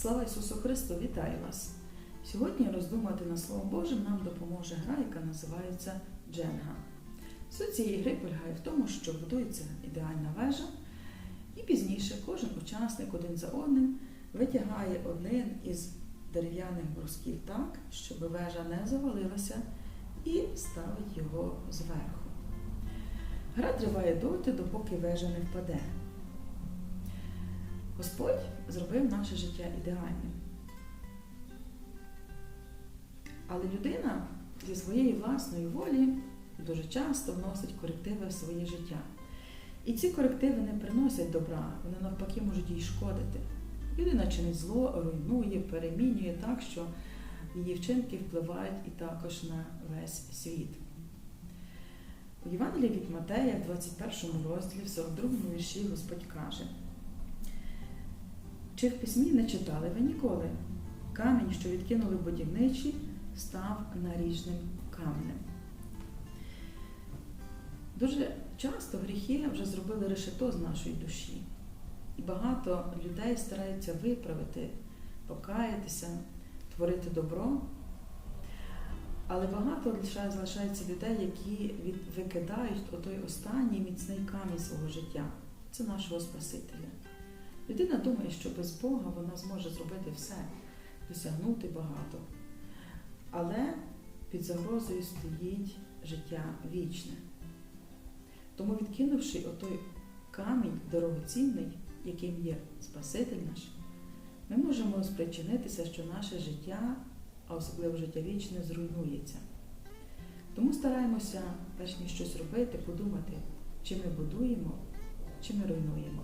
Слава Ісусу Христу! Вітаю вас! Сьогодні роздумати над Словом Божим нам допоможе гра, яка називається Дженга. Суть цієї гри полягає в тому, що будується ідеальна вежа, і пізніше кожен учасник один за одним витягає один із дерев'яних брусків так, щоб вежа не завалилася, і ставить його зверху. Гра триває доти, допоки вежа не впаде. Господь зробив наше життя ідеальним. Але людина зі своєї власної волі дуже часто вносить корективи в своє життя. І ці корективи не приносять добра, вони навпаки можуть їй шкодити. Людина чинить зло, руйнує, перемінює так, що її вчинки впливають і також на весь світ. У Євангелії від Матея, в 21 розділі, в 42 вірші Господь каже: Чи в письмі не читали ви ніколи? Камінь, що відкинули будівничі, став наріжним каменем. Дуже часто гріхи вже зробили решето з нашої душі. І багато людей стараються виправити, покаятися, творити добро. Але багато залишається людей, які викидають отой останній міцний камінь свого життя. Це нашого Спасителя. Людина думає, що без Бога вона зможе зробити все, досягнути багато. Але під загрозою стоїть життя вічне. Тому, відкинувши отой камінь дорогоцінний, яким є Спаситель наш, ми можемо спричинитися, що наше життя, а особливо життя вічне, зруйнується. Тому стараємося, перш ніж щось робити, подумати, чи ми будуємо, чи ми руйнуємо.